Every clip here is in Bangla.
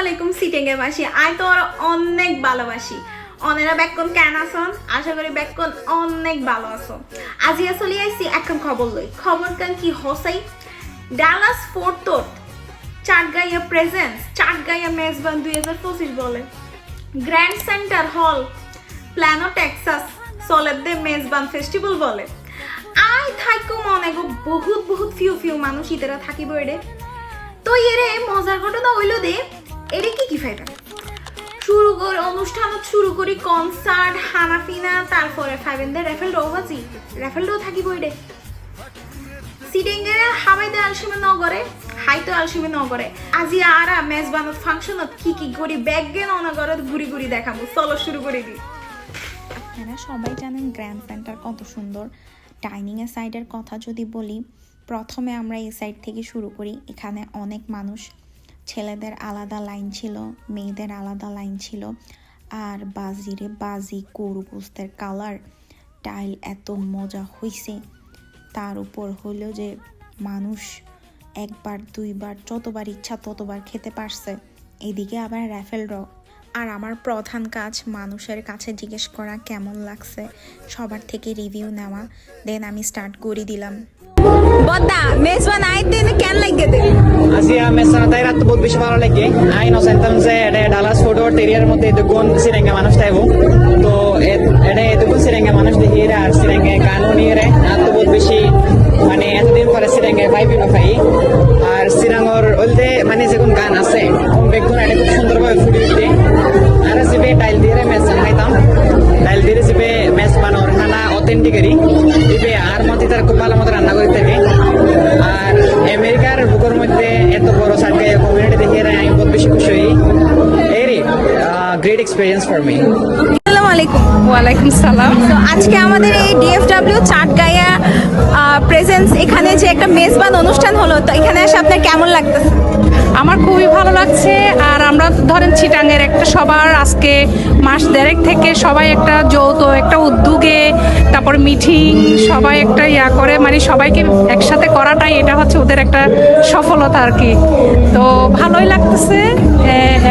আলাইকুম সিটেঙ্গে বাসি। আই তো ওরা অনেক ভালোবাসি। অনেরা ব্যাকন কেন আসন আশা করি ব্যাকন অনেক ভালো আছো। আজি আসলে আইসি এখন খবর লই। খবর কান কি হসাই ডালাস ফোর্থ চাটগাইয়া প্রেজেন্স চাটগাইয়া মেজবান দুই হাজার পঁচিশ বলে। Grand center hall Plano Texas সলেদে মেজবান ফেস্টিভ্যাল বলে। আই থাকো মনে গো, বহুত বহুত ফিউ ফিউ মানুষ ইতারা থাকিব এড়ে তো এরে মজার ঘটনা হইল দে। এরে কি কি ফাইদা শুরু করে, অনুষ্ঠান শুরু করি কনসার্ট হানাফিনা, তারপরে ফাইভেনদের রেফেল ডোবাজি রেফেল ডো থাকিব এড়ে সিডেঙ্গের হাবাইতে আলসিমে নগরে হাইতে আলসিমে নগরে। আজি আরা মেজবানত ফাংশনত কি কি করি, ব্যাগ গে নগরত ঘুরি ঘুরি দেখাবো। চলো শুরু করে দিই আপনারা সবাই জানেন গ্র্যান্ড সেন্টার কত সুন্দর। ডাইনিংয়ের সাইডের কথা যদি বলি, প্রথমে আমরা এই সাইড থেকে শুরু করি। এখানে অনেক মানুষ ছেলেদের আলাদা লাইন ছিল, মেয়েদের আলাদা লাইন ছিল। আর বাজিরে বাজি গরু গোস্তের কালার, টাইল এত মজা হইছে। তার উপর হইল যে মানুষ একবার, দুইবার, যতবার ইচ্ছা ততবার খেতে পারছে। এদিকে আবার র্যাফেল র। আর আমার প্রধান কাজ মানুষের কাছে জিজ্ঞেস করা কেমন লাগছে, সবার থেকে রিভিউ নেওয়া। দেন আমি স্টার্ট করে দিলাম। বদ্দা বেশি ভালো লাগে। আই নসেন্তাম যে ডালাস ফোর্ট এরিয়ার মধ্যে দুগুণ সিরেঙ্গা মানুষ থাকব তো জিবে আর মতে তার খুব ভালো মতো রান্না করে থাকে আর আমেরিকার বুকের মধ্যে এত বড় সার্কে কমিউনিটি দেখে আমি বহুত বেশি খুশি হই। এরি গ্রেট এক্সপিরিয়েন্স ফর মি আসসালামু আলাইকুম। ওয়ালাইকুম সালাম। তো আজকে আমাদের এই ডিএফডব্লিউ চাটগায়া প্রেজেন্স এখানে যে একটা মেজবান অনুষ্ঠান হলো, তো এখানে এসে আপনার কেমন লাগতেছে? আমার খুবই ভালো লাগছে, আর আমরা ধরেন চিটাঙ্গের একটা সবার, আজকে মাস দেড়েক থেকে সবাই একটা যৌথ, একটা উদ্যোগে, তারপর মিটিং, সবাই একটা ইয়া করে মানে সবাইকে একসাথে করাটাই এটা হচ্ছে ওদের একটা সফলতা আর কি। তো ভালোই লাগতেছে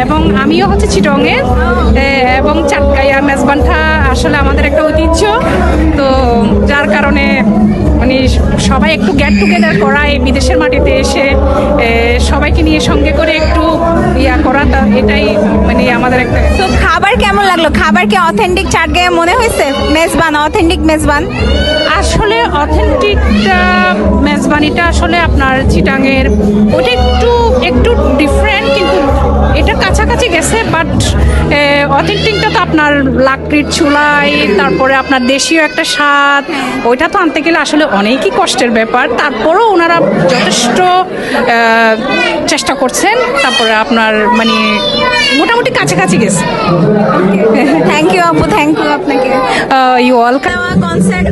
এবং আমিও হচ্ছে চিটংয়ের এবং চাটকাইয়া মেজবানটা আসলে আমাদের একটা ঐতিহ্য। সবাই একটু গেট টুগেদার করা এই বিদেশের মাটিতে এসে সবাইকে নিয়ে সঙ্গে করে একটু ইয়া করা তা এটাই মানে আমাদের একটা তো খাবার কেমন লাগল? খাবার কি অথেন্টিক চাটগাঁয়ে মনে হয়েছে? মেজবান অথেন্টিক মেজবান? আসলে অথেন্টিকটা মেজবানিটা আসলে আপনার চিটাঙের ওটা একটু ডিফারেন্ট কিন্তু এটা কাছাকাছি গেছে বাট অথেন্টিকটা তো আপনার লাকড়ির চুলাই তারপরে আপনার দেশীয় একটা স্বাদ ওইটা তো আনতে গেলে আসলে অনেকই কষ্টের ব্যাপার। তারপরেও ওনারা যথেষ্ট চেষ্টা করছেন তারপরে আপনার মানে মোটামুটি কাছাকাছি গেছে। থ্যাংক ইউ আপু থ্যাংক ইউ আপনাকে। ইউ ওয়েলকাম কনসার্ট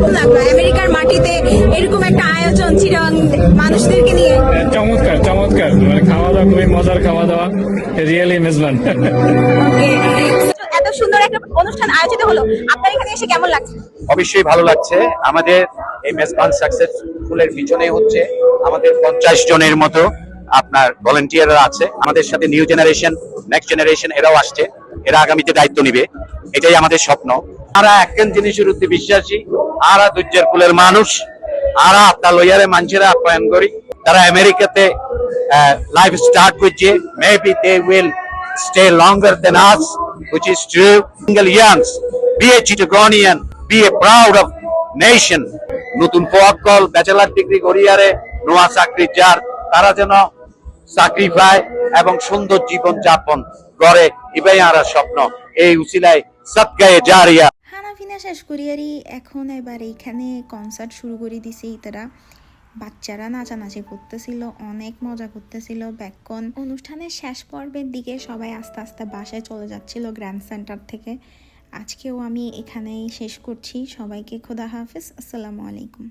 আমেরিকার মাটিতে এরকম একটা আয়োজন চিরং মানুষদেরকে নিয়ে। চমৎকার চমৎকার। মানে খাওয়া দাওয়া খুবই মজার খাওয়া দাওয়া রিয়েলি মেজবান এত সুন্দর একটা অনুষ্ঠান আয়োজিত হলো। আপনার এখানে এসে কেমন লাগছে? অবশ্যই ভালো লাগছে। আমাদের এই মেজবান সাকসেসফুলের পিছনে হচ্ছে আমাদের পঞ্চাশ জনের মতো আপনার ভলেন্টিয়াররা আছে। আমাদের সাথে নিউ জেনারেশন নেক্সট জেনারেশন এরাও আসছে। এরা আগামীতে দায়িত্ব নিবে। এটাই আমাদের স্বপ্ন। আমরা একজন জিনিসের উদ্দে বিশ্বাসী। আরা দুর্যের কুলের মানুষ। আরা আপনার লইয়ারে মানুষেরা আপ্যায়ন করি। তারা আমেরিকাতে লাইফ স্টার্ট করছে maybe they will stay longer than us which is true. Single youngs, be a Chittagonian, be a proud of nation. নতুন পকল ব্যাচেলার ডিগ্রি করিয়ারে নোয়া চাকরি যার তারা যেন চাকরি পায় এবং সুন্দর জীবন যাপন করে এটাই আর স্বপ্ন এই উচিলায় সৎগায়ে জারিয়া হানাফিনা শেষ করিয়ারই এখন এবার এইখানে কনসার্ট শুরু করে দিছে তারা বাচ্চারা নাচানাচি করতেছিল, অনেক মজা করতেছিল। ব্যাকন অনুষ্ঠানের শেষ পর্বের দিকে সবাই আস্তে আস্তে বাসায় চলে যাচ্ছিল গ্র্যান্ড সেন্টার থেকে। আজকেও আমি এখানেই শেষ করছি। সবাইকে খোদা হাফিজ। আসসালামু আলাইকুম।